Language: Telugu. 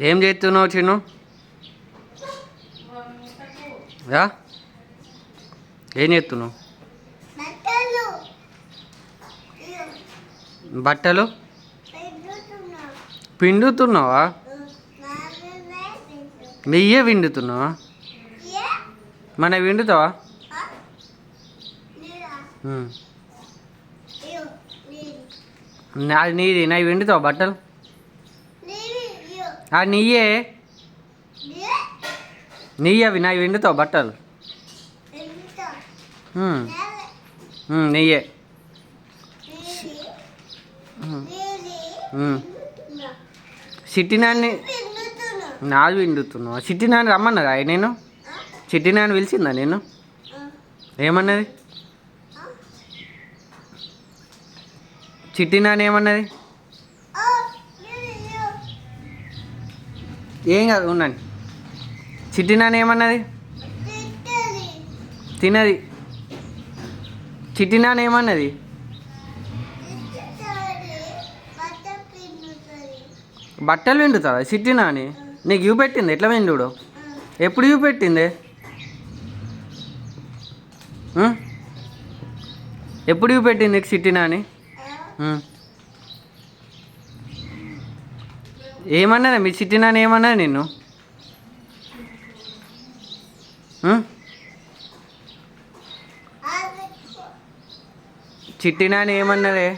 ఏం చేస్తున్నావు చిన్ను? రా ఏం చేస్తున్నావు? బట్టలు. పిండుతున్నావా. నెయ్యే పిండుతున్నావా? మన పిండుతావా? నీది. నాది నీది. నావి పిండుతావా బట్టలు? ఆ నీయే నీయవి నా ఎండుతావు బట్టలు. నీయే సిట్టినాన్ని నాది విండుతున్నావు? సిట్టినాన్ని రమ్మన్నదా నేను? సిట్టినాన్ని పిలిచిందా నేను ఏమన్నది? చిట్టినాని ఏమన్నది ఆ, నీది, ఇయ్యో. ఏం కాదు ఉండండి. చిట్టి నాన్న ఏమన్నది? తినది. చిట్టి నాన్న ఏమన్నది? బట్టలు పిండుతుందా చిట్టి నాని నీకు చూపెట్టింది ఎట్లా పిండుడు ఎప్పుడు చూపెట్టింది ఎప్పుడు చూపెట్టింది నీకు చిట్టి నాని ఆ. ఉం. ఏమన్నా మీ చిట్టి నాన్న ఏమన్నది నిన్ను? చిట్టి నాన్న ఏమన్నదే?